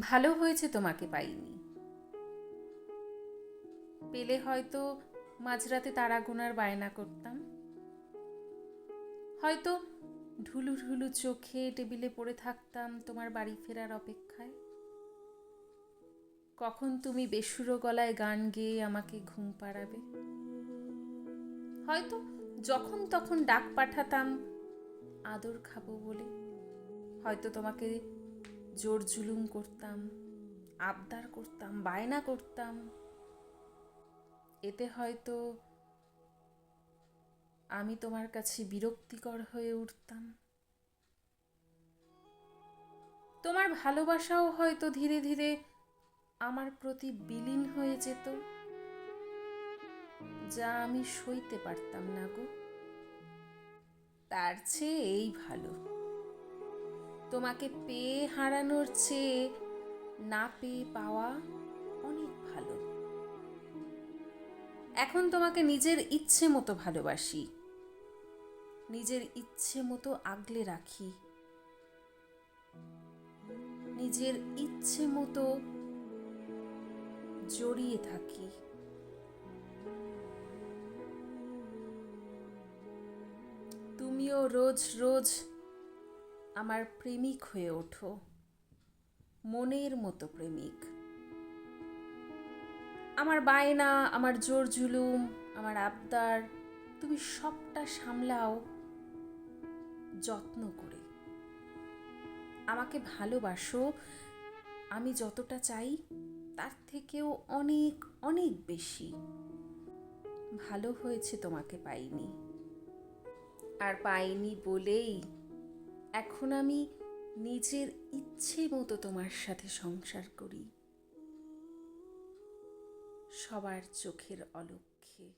ভালো হয়েছে তোমাকে পাইনি। পেলে হয়তো মাঝরাতে তারা গোনার বায়না করতাম। হয়তো ঢুলু ঢুলু চোখে টেবিলে পড়ে থাকতাম তোমার বাড়ি ফেরার অপেক্ষায়। কখন তুমি বেসুরো গলায় গান গেয়ে আমাকে ঘুম পাড়াবে? হয়তো যখন তখন ডাক পাঠাতাম, আদর খাব বলে। হয়তো তোমাকে জোর জুলুম করতাম, আবদার করতাম, বায়না করতাম। এতে হয়তো আমি তোমার কাছে বিরক্তিকর হয়ে উঠতাম। তোমার ভালোবাসাও হয়তো ধীরে ধীরে আমার প্রতি বিলীন হয়ে যেত, যা আমি সইতে পারতাম না গো। তার চেয়ে এই ভালো। তোমাকে পেয়ে হারানোর চেয়ে না পেয়ে পাওয়া অনেক ভালো। এখন তোমাকে নিজের ইচ্ছে মতো ভালোবাসি। নিজের ইচ্ছে মতো আগলে রাখি। নিজের ইচ্ছে মতো জড়িয়ে থাকি। তুমিও রোজ রোজ আমার প্রেমিক হয়ে ওঠো। মনের মতো প্রেমিক। আমার বায়না, আমার জোর জুলুম, আমার আবদার, তুমি সবটা সামলাও, যত্ন করে। আমাকে ভালোবাসো, আমি যতটা চাই, তার থেকেও অনেক অনেক বেশি। ভালো হয়েছে তোমাকে পাইনি। আর পাইনি বলেই এখন আমি নিজের ইচ্ছে মতো তোমার সাথে সংসার করি। সবার চোখের অলক্ষ্যে